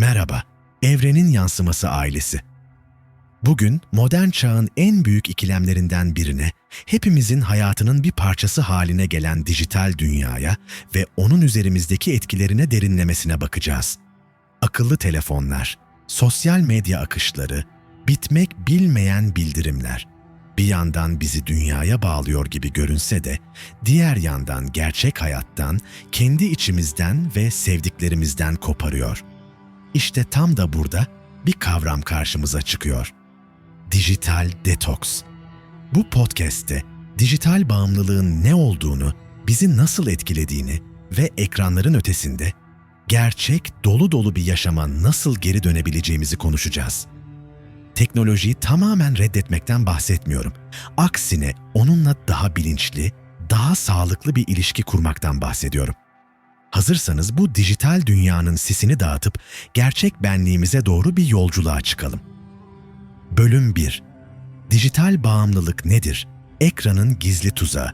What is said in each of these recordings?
Merhaba, Evrenin Yansıması ailesi. Bugün modern çağın en büyük ikilemlerinden birine, hepimizin hayatının bir parçası haline gelen dijital dünyaya ve onun üzerimizdeki etkilerine derinlemesine bakacağız. Akıllı telefonlar, sosyal medya akışları, bitmek bilmeyen bildirimler. Bir yandan bizi dünyaya bağlıyor gibi görünse de, diğer yandan gerçek hayattan, kendi içimizden ve sevdiklerimizden koparıyor. İşte tam da burada bir kavram karşımıza çıkıyor. Dijital detoks. Bu podcast'te dijital bağımlılığın ne olduğunu, bizi nasıl etkilediğini ve ekranların ötesinde gerçek dolu dolu bir yaşama nasıl geri dönebileceğimizi konuşacağız. Teknolojiyi tamamen reddetmekten bahsetmiyorum. Aksine onunla daha bilinçli, daha sağlıklı bir ilişki kurmaktan bahsediyorum. Hazırsanız bu dijital dünyanın sisini dağıtıp gerçek benliğimize doğru bir yolculuğa çıkalım. Bölüm 1 Dijital bağımlılık nedir? Ekranın gizli tuzağı.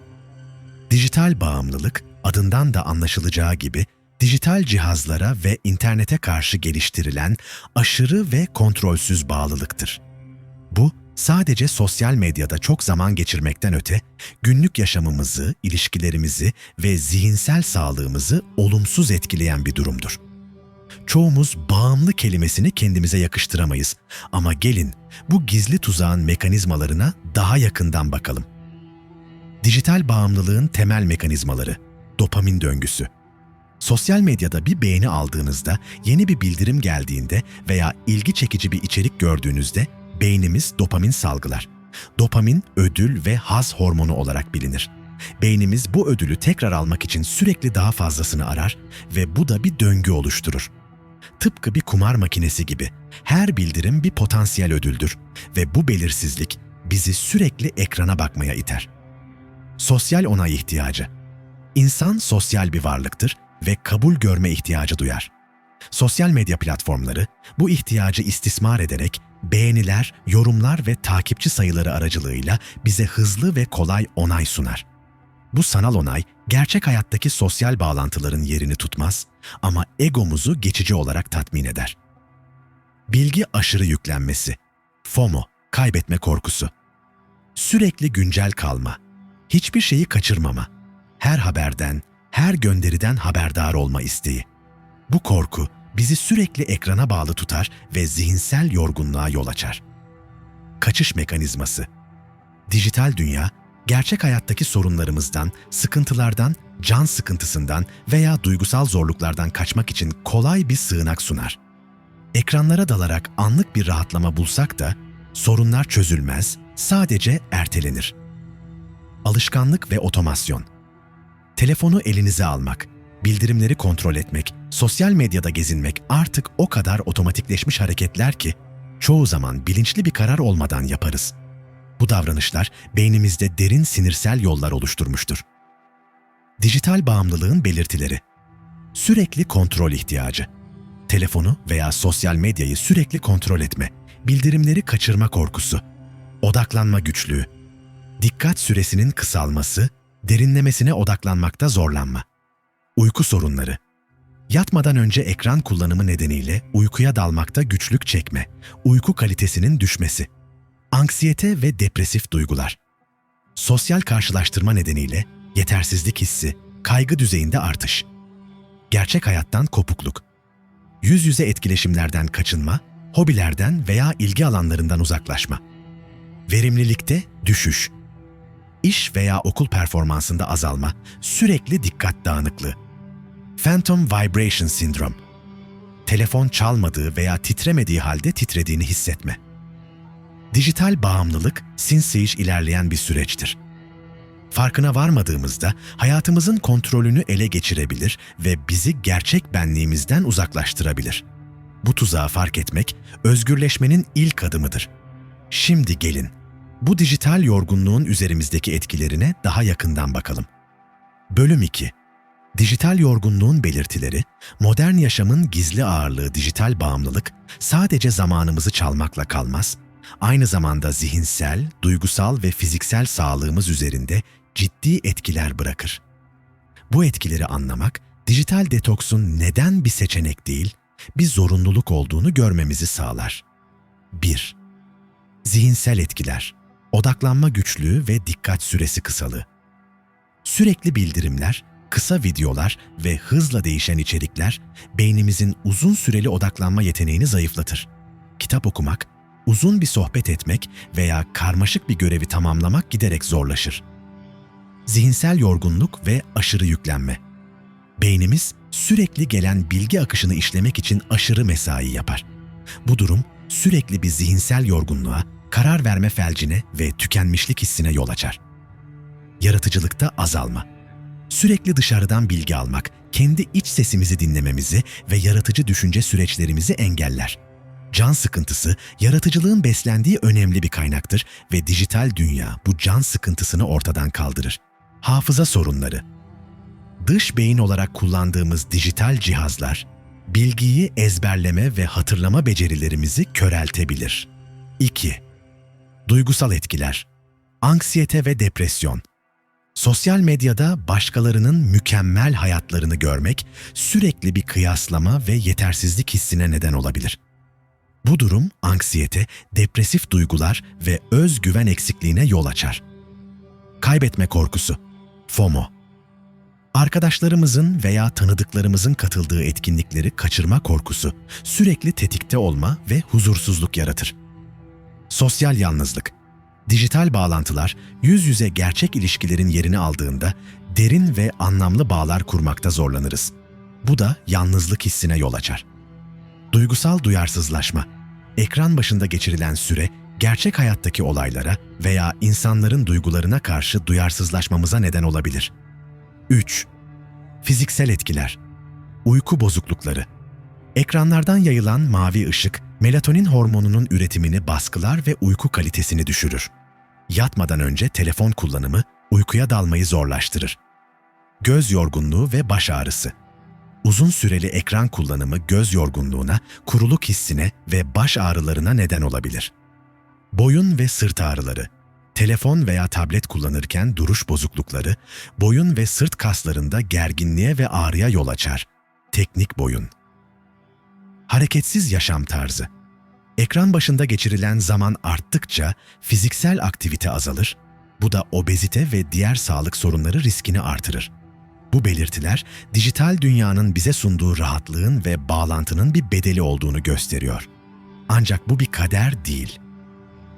Dijital bağımlılık, adından da anlaşılacağı gibi, dijital cihazlara ve internete karşı geliştirilen aşırı ve kontrolsüz bağlılıktır. Bu, sadece sosyal medyada çok zaman geçirmekten öte, günlük yaşamımızı, ilişkilerimizi ve zihinsel sağlığımızı olumsuz etkileyen bir durumdur. Çoğumuz bağımlı kelimesini kendimize yakıştıramayız ama gelin bu gizli tuzağın mekanizmalarına daha yakından bakalım. Dijital bağımlılığın temel mekanizmaları, dopamin döngüsü. Sosyal medyada bir beğeni aldığınızda, yeni bir bildirim geldiğinde veya ilgi çekici bir içerik gördüğünüzde beynimiz dopamin salgılar. Dopamin ödül ve haz hormonu olarak bilinir. Beynimiz bu ödülü tekrar almak için sürekli daha fazlasını arar ve bu da bir döngü oluşturur. Tıpkı bir kumar makinesi gibi her bildirim bir potansiyel ödüldür ve bu belirsizlik bizi sürekli ekrana bakmaya iter. Sosyal onay ihtiyacı. İnsan sosyal bir varlıktır ve kabul görme ihtiyacı duyar. Sosyal medya platformları bu ihtiyacı istismar ederek beğeniler, yorumlar ve takipçi sayıları aracılığıyla bize hızlı ve kolay onay sunar. Bu sanal onay gerçek hayattaki sosyal bağlantıların yerini tutmaz ama egomuzu geçici olarak tatmin eder. Bilgi aşırı yüklenmesi, FOMO, kaybetme korkusu, sürekli güncel kalma, hiçbir şeyi kaçırmama, her haberden, her gönderiden haberdar olma isteği. Bu korku bizi sürekli ekrana bağlı tutar ve zihinsel yorgunluğa yol açar. Kaçış mekanizması. Dijital dünya, gerçek hayattaki sorunlarımızdan, sıkıntılardan, can sıkıntısından veya duygusal zorluklardan kaçmak için kolay bir sığınak sunar. Ekranlara dalarak anlık bir rahatlama bulsak da sorunlar çözülmez, sadece ertelenir. Alışkanlık ve otomasyon. Telefonu elinize almak, bildirimleri kontrol etmek, sosyal medyada gezinmek artık o kadar otomatikleşmiş hareketler ki çoğu zaman bilinçli bir karar olmadan yaparız. Bu davranışlar beynimizde derin sinirsel yollar oluşturmuştur. Dijital bağımlılığın belirtileri. Sürekli kontrol ihtiyacı. Telefonu veya sosyal medyayı sürekli kontrol etme, bildirimleri kaçırma korkusu, odaklanma güçlüğü, dikkat süresinin kısalması, derinlemesine odaklanmakta zorlanma. Uyku sorunları. Yatmadan önce ekran kullanımı nedeniyle uykuya dalmakta güçlük çekme, uyku kalitesinin düşmesi. Anksiyete ve depresif duygular. Sosyal karşılaştırma nedeniyle yetersizlik hissi, kaygı düzeyinde artış. Gerçek hayattan kopukluk. Yüz yüze etkileşimlerden kaçınma, hobilerden veya ilgi alanlarından uzaklaşma. Verimlilikte düşüş. İş veya okul performansında azalma, sürekli dikkat dağınıklığı. Phantom Vibration Sindrom. Telefon çalmadığı veya titremediği halde titrediğini hissetme. Dijital bağımlılık sinsiyiş ilerleyen bir süreçtir. Farkına varmadığımızda hayatımızın kontrolünü ele geçirebilir ve bizi gerçek benliğimizden uzaklaştırabilir. Bu tuzağı fark etmek özgürleşmenin ilk adımıdır. Şimdi gelin bu dijital yorgunluğun üzerimizdeki etkilerine daha yakından bakalım. Bölüm 2 Dijital yorgunluğun belirtileri, modern yaşamın gizli ağırlığı dijital bağımlılık sadece zamanımızı çalmakla kalmaz, aynı zamanda zihinsel, duygusal ve fiziksel sağlığımız üzerinde ciddi etkiler bırakır. Bu etkileri anlamak, dijital detoksun neden bir seçenek değil, bir zorunluluk olduğunu görmemizi sağlar. 1. Zihinsel etkiler, odaklanma güçlüğü ve dikkat süresi kısalığı. Sürekli bildirimler, kısa videolar ve hızla değişen içerikler beynimizin uzun süreli odaklanma yeteneğini zayıflatır. Kitap okumak, uzun bir sohbet etmek veya karmaşık bir görevi tamamlamak giderek zorlaşır. Zihinsel yorgunluk ve aşırı yüklenme. Beynimiz sürekli gelen bilgi akışını işlemek için aşırı mesai yapar. Bu durum sürekli bir zihinsel yorgunluğa, karar verme felcine ve tükenmişlik hissine yol açar. Yaratıcılıkta azalma. Sürekli dışarıdan bilgi almak, kendi iç sesimizi dinlememizi ve yaratıcı düşünce süreçlerimizi engeller. Can sıkıntısı, yaratıcılığın beslendiği önemli bir kaynaktır ve dijital dünya bu can sıkıntısını ortadan kaldırır. Hafıza sorunları. Dış beyin olarak kullandığımız dijital cihazlar, bilgiyi ezberleme ve hatırlama becerilerimizi köreltebilir. 2. Duygusal etkiler. Anksiyete ve depresyon. Sosyal medyada başkalarının mükemmel hayatlarını görmek sürekli bir kıyaslama ve yetersizlik hissine neden olabilir. Bu durum anksiyete, depresif duygular ve özgüven eksikliğine yol açar. Kaybetme korkusu, FOMO. Arkadaşlarımızın veya tanıdıklarımızın katıldığı etkinlikleri kaçırma korkusu, sürekli tetikte olma ve huzursuzluk yaratır. Sosyal yalnızlık. Dijital bağlantılar yüz yüze gerçek ilişkilerin yerini aldığında derin ve anlamlı bağlar kurmakta zorlanırız. Bu da yalnızlık hissine yol açar. Duygusal duyarsızlaşma. Ekran başında geçirilen süre gerçek hayattaki olaylara veya insanların duygularına karşı duyarsızlaşmamıza neden olabilir. 3. Fiziksel etkiler. Uyku bozuklukları. Ekranlardan yayılan mavi ışık, melatonin hormonunun üretimini baskılar ve uyku kalitesini düşürür. Yatmadan önce telefon kullanımı uykuya dalmayı zorlaştırır. Göz yorgunluğu ve baş ağrısı. Uzun süreli ekran kullanımı göz yorgunluğuna, kuruluk hissine ve baş ağrılarına neden olabilir. Boyun ve sırt ağrıları. Telefon veya tablet kullanırken duruş bozuklukları, boyun ve sırt kaslarında gerginliğe ve ağrıya yol açar. Teknik boyun. Hareketsiz yaşam tarzı. Ekran başında geçirilen zaman arttıkça fiziksel aktivite azalır. Bu da obezite ve diğer sağlık sorunları riskini artırır. Bu belirtiler dijital dünyanın bize sunduğu rahatlığın ve bağlantının bir bedeli olduğunu gösteriyor. Ancak bu bir kader değil.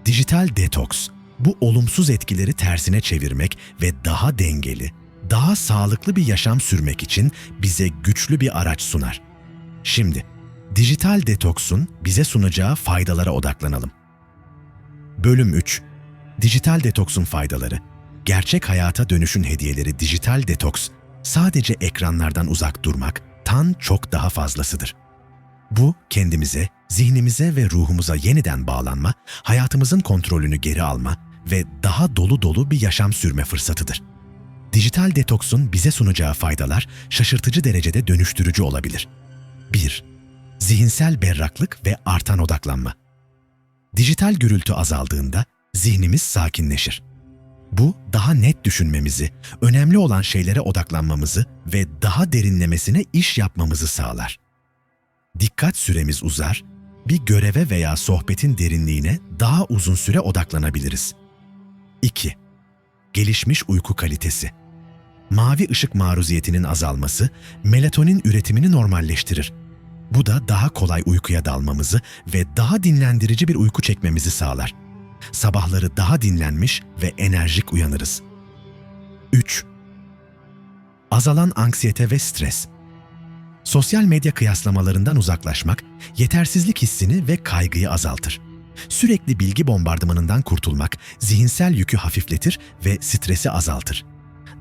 Dijital detoks, bu olumsuz etkileri tersine çevirmek ve daha dengeli, daha sağlıklı bir yaşam sürmek için bize güçlü bir araç sunar. Şimdi, dijital detoksun bize sunacağı faydalara odaklanalım. Bölüm 3 Dijital detoksun faydaları Gerçek hayata dönüşün hediyeleri dijital detoks, sadece ekranlardan uzak durmak, tan çok daha fazlasıdır. Bu, kendimize, zihnimize ve ruhumuza yeniden bağlanma, hayatımızın kontrolünü geri alma ve daha dolu dolu bir yaşam sürme fırsatıdır. Dijital detoksun bize sunacağı faydalar şaşırtıcı derecede dönüştürücü olabilir. 1. Zihinsel berraklık ve artan odaklanma. Dijital gürültü azaldığında zihnimiz sakinleşir. Bu daha net düşünmemizi, önemli olan şeylere odaklanmamızı ve daha derinlemesine iş yapmamızı sağlar. Dikkat süremiz uzar, bir göreve veya sohbetin derinliğine daha uzun süre odaklanabiliriz. 2. Gelişmiş uyku kalitesi. Mavi ışık maruziyetinin azalması melatonin üretimini normalleştirir. Bu da daha kolay uykuya dalmamızı ve daha dinlendirici bir uyku çekmemizi sağlar. Sabahları daha dinlenmiş ve enerjik uyanırız. 3. Azalan anksiyete ve stres. Sosyal medya kıyaslamalarından uzaklaşmak, yetersizlik hissini ve kaygıyı azaltır. Sürekli bilgi bombardımanından kurtulmak, zihinsel yükü hafifletir ve stresi azaltır.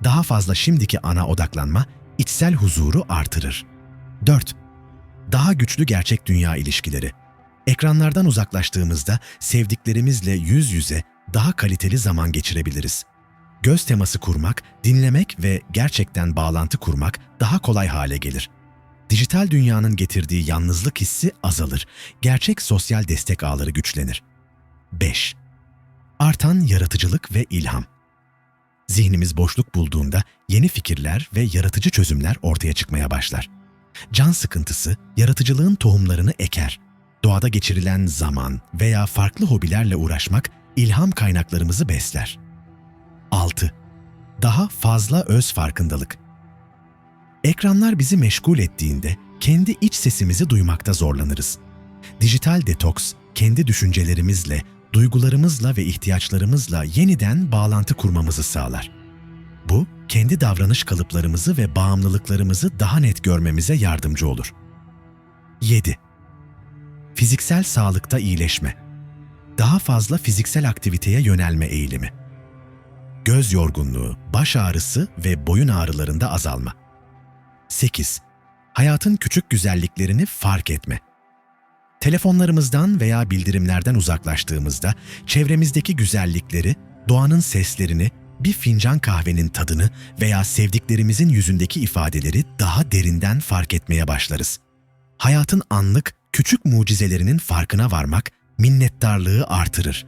Daha fazla şimdiki ana odaklanma, içsel huzuru artırır. 4. Daha güçlü gerçek dünya ilişkileri. Ekranlardan uzaklaştığımızda sevdiklerimizle yüz yüze daha kaliteli zaman geçirebiliriz. Göz teması kurmak, dinlemek ve gerçekten bağlantı kurmak daha kolay hale gelir. Dijital dünyanın getirdiği yalnızlık hissi azalır, gerçek sosyal destek ağları güçlenir. 5. Artan yaratıcılık ve ilham. Zihnimiz boşluk bulduğunda yeni fikirler ve yaratıcı çözümler ortaya çıkmaya başlar. Can sıkıntısı yaratıcılığın tohumlarını eker. Doğada geçirilen zaman veya farklı hobilerle uğraşmak ilham kaynaklarımızı besler. 6. Daha fazla öz farkındalık. Ekranlar bizi meşgul ettiğinde kendi iç sesimizi duymakta zorlanırız. Dijital detoks, kendi düşüncelerimizle, duygularımızla ve ihtiyaçlarımızla yeniden bağlantı kurmamızı sağlar. Bu, kendi davranış kalıplarımızı ve bağımlılıklarımızı daha net görmemize yardımcı olur. 7. Fiziksel sağlıkta iyileşme. Daha fazla fiziksel aktiviteye yönelme eğilimi. Göz yorgunluğu, baş ağrısı ve boyun ağrılarında azalma. 8. Hayatın küçük güzelliklerini fark etme. Telefonlarımızdan veya bildirimlerden uzaklaştığımızda çevremizdeki güzellikleri, doğanın seslerini, bir fincan kahvenin tadını veya sevdiklerimizin yüzündeki ifadeleri daha derinden fark etmeye başlarız. Hayatın anlık, küçük mucizelerinin farkına varmak minnettarlığı artırır.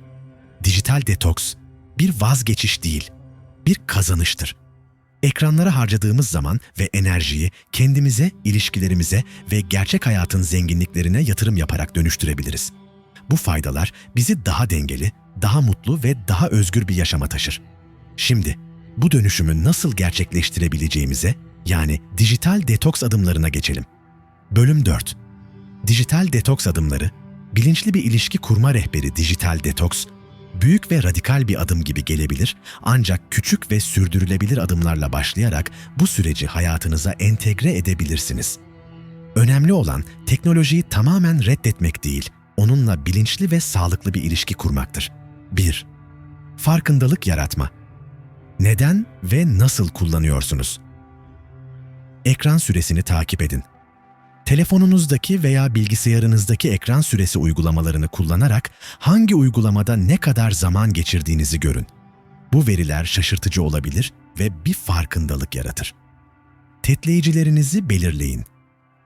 Dijital detoks bir vazgeçiş değil, bir kazanıştır. Ekranlara harcadığımız zaman ve enerjiyi kendimize, ilişkilerimize ve gerçek hayatın zenginliklerine yatırım yaparak dönüştürebiliriz. Bu faydalar bizi daha dengeli, daha mutlu ve daha özgür bir yaşama taşır. Şimdi bu dönüşümü nasıl gerçekleştirebileceğimize, yani dijital detoks adımlarına geçelim. Bölüm 4. Dijital detoks adımları, bilinçli bir ilişki kurma rehberi dijital detoks, büyük ve radikal bir adım gibi gelebilir ancak küçük ve sürdürülebilir adımlarla başlayarak bu süreci hayatınıza entegre edebilirsiniz. Önemli olan teknolojiyi tamamen reddetmek değil, onunla bilinçli ve sağlıklı bir ilişki kurmaktır. 1. Farkındalık yaratma. Neden ve nasıl kullanıyorsunuz? Ekran süresini takip edin. Telefonunuzdaki veya bilgisayarınızdaki ekran süresi uygulamalarını kullanarak hangi uygulamada ne kadar zaman geçirdiğinizi görün. Bu veriler şaşırtıcı olabilir ve bir farkındalık yaratır. Tetleyicilerinizi belirleyin.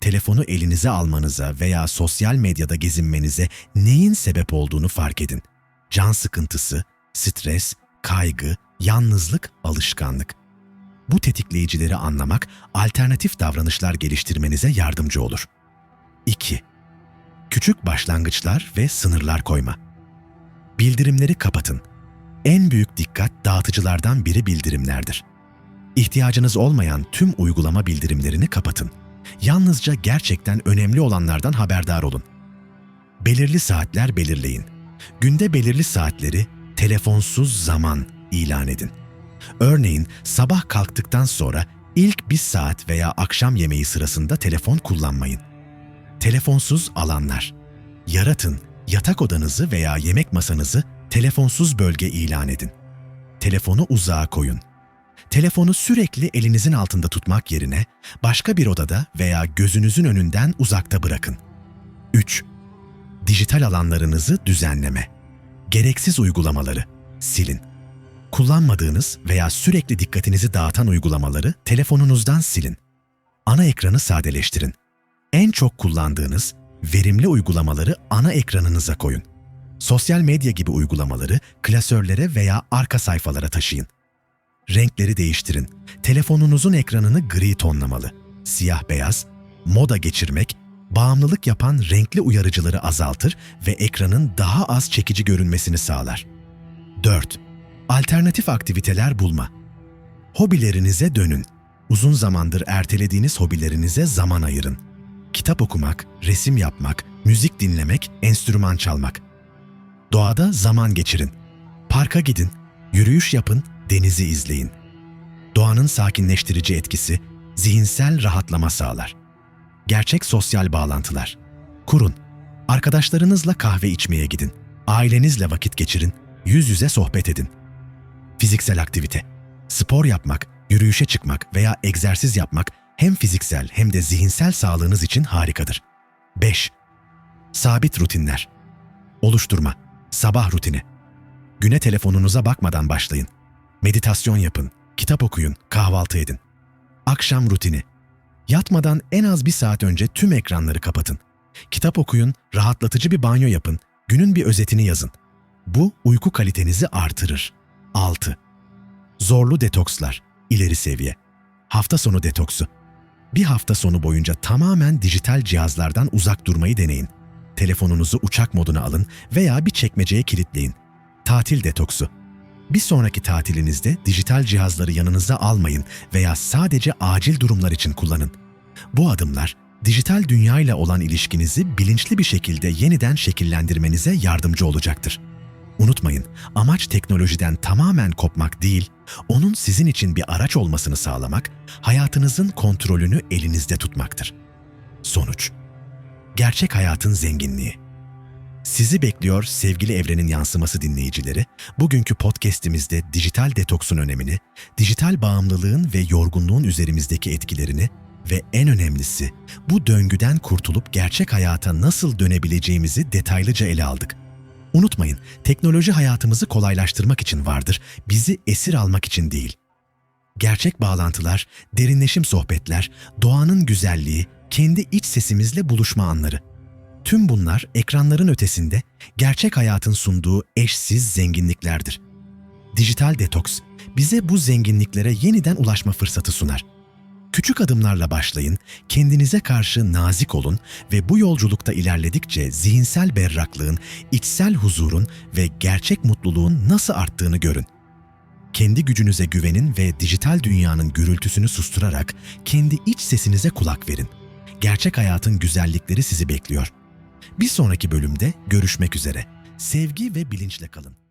Telefonu elinize almanıza veya sosyal medyada gezinmenize neyin sebep olduğunu fark edin. Can sıkıntısı, stres, kaygı, yalnızlık, alışkanlık. Bu tetikleyicileri anlamak alternatif davranışlar geliştirmenize yardımcı olur. 2. Küçük başlangıçlar ve sınırlar koyma. Bildirimleri kapatın. En büyük dikkat dağıtıcılardan biri bildirimlerdir. İhtiyacınız olmayan tüm uygulama bildirimlerini kapatın. Yalnızca gerçekten önemli olanlardan haberdar olun. Belirli saatler belirleyin. Günde belirli saatleri telefonsuz zaman ilan edin. Örneğin sabah kalktıktan sonra ilk bir saat veya akşam yemeği sırasında telefon kullanmayın. Telefonsuz alanlar. Yaratın, yatak odanızı veya yemek masanızı telefonsuz bölge ilan edin. Telefonu uzağa koyun. Telefonu sürekli elinizin altında tutmak yerine başka bir odada veya gözünüzün önünden uzakta bırakın. 3. Dijital alanlarınızı düzenleme. Gereksiz uygulamaları silin. Kullanmadığınız veya sürekli dikkatinizi dağıtan uygulamaları telefonunuzdan silin. Ana ekranı sadeleştirin. En çok kullandığınız verimli uygulamaları ana ekranınıza koyun. Sosyal medya gibi uygulamaları klasörlere veya arka sayfalara taşıyın. Renkleri değiştirin. Telefonunuzun ekranını gri tonlamalı. Siyah beyaz, moda geçirmek, bağımlılık yapan renkli uyarıcıları azaltır ve ekranın daha az çekici görünmesini sağlar. 4. Alternatif aktiviteler bulma. Hobilerinize dönün. Uzun zamandır ertelediğiniz hobilerinize zaman ayırın. Kitap okumak, resim yapmak, müzik dinlemek, enstrüman çalmak. Doğada zaman geçirin. Parka gidin, yürüyüş yapın, denizi izleyin. Doğanın sakinleştirici etkisi zihinsel rahatlama sağlar. Gerçek sosyal bağlantılar. Kurun. Arkadaşlarınızla kahve içmeye gidin. Ailenizle vakit geçirin. Yüz yüze sohbet edin. Fiziksel aktivite. Spor yapmak, yürüyüşe çıkmak veya egzersiz yapmak hem fiziksel hem de zihinsel sağlığınız için harikadır. 5. Sabit rutinler. Oluşturma. Sabah rutini. Güne telefonunuza bakmadan başlayın. Meditasyon yapın, kitap okuyun, kahvaltı edin. Akşam rutini. Yatmadan en az bir saat önce tüm ekranları kapatın. Kitap okuyun, rahatlatıcı bir banyo yapın, günün bir özetini yazın. Bu uyku kalitenizi artırır. 6. Zorlu detokslar, ileri seviye. Hafta sonu detoksu. Bir hafta sonu boyunca tamamen dijital cihazlardan uzak durmayı deneyin. Telefonunuzu uçak moduna alın veya bir çekmeceye kilitleyin. Tatil detoksu. Bir sonraki tatilinizde dijital cihazları yanınıza almayın veya sadece acil durumlar için kullanın. Bu adımlar dijital dünya ile olan ilişkinizi bilinçli bir şekilde yeniden şekillendirmenize yardımcı olacaktır. Unutmayın, amaç teknolojiden tamamen kopmak değil, onun sizin için bir araç olmasını sağlamak, hayatınızın kontrolünü elinizde tutmaktır. Sonuç Gerçek hayatın zenginliği sizi bekliyor sevgili evrenin yansıması dinleyicileri. Bugünkü podcast'imizde dijital detoksun önemini, dijital bağımlılığın ve yorgunluğun üzerimizdeki etkilerini ve en önemlisi bu döngüden kurtulup gerçek hayata nasıl dönebileceğimizi detaylıca ele aldık. Unutmayın, teknoloji hayatımızı kolaylaştırmak için vardır, bizi esir almak için değil. Gerçek bağlantılar, derinleşim sohbetler, doğanın güzelliği, kendi iç sesimizle buluşma anları. Tüm bunlar ekranların ötesinde gerçek hayatın sunduğu eşsiz zenginliklerdir. Dijital detoks bize bu zenginliklere yeniden ulaşma fırsatı sunar. Küçük adımlarla başlayın, kendinize karşı nazik olun ve bu yolculukta ilerledikçe zihinsel berraklığın, içsel huzurun ve gerçek mutluluğun nasıl arttığını görün. Kendi gücünüze güvenin ve dijital dünyanın gürültüsünü susturarak kendi iç sesinize kulak verin. Gerçek hayatın güzellikleri sizi bekliyor. Bir sonraki bölümde görüşmek üzere. Sevgi ve bilinçle kalın.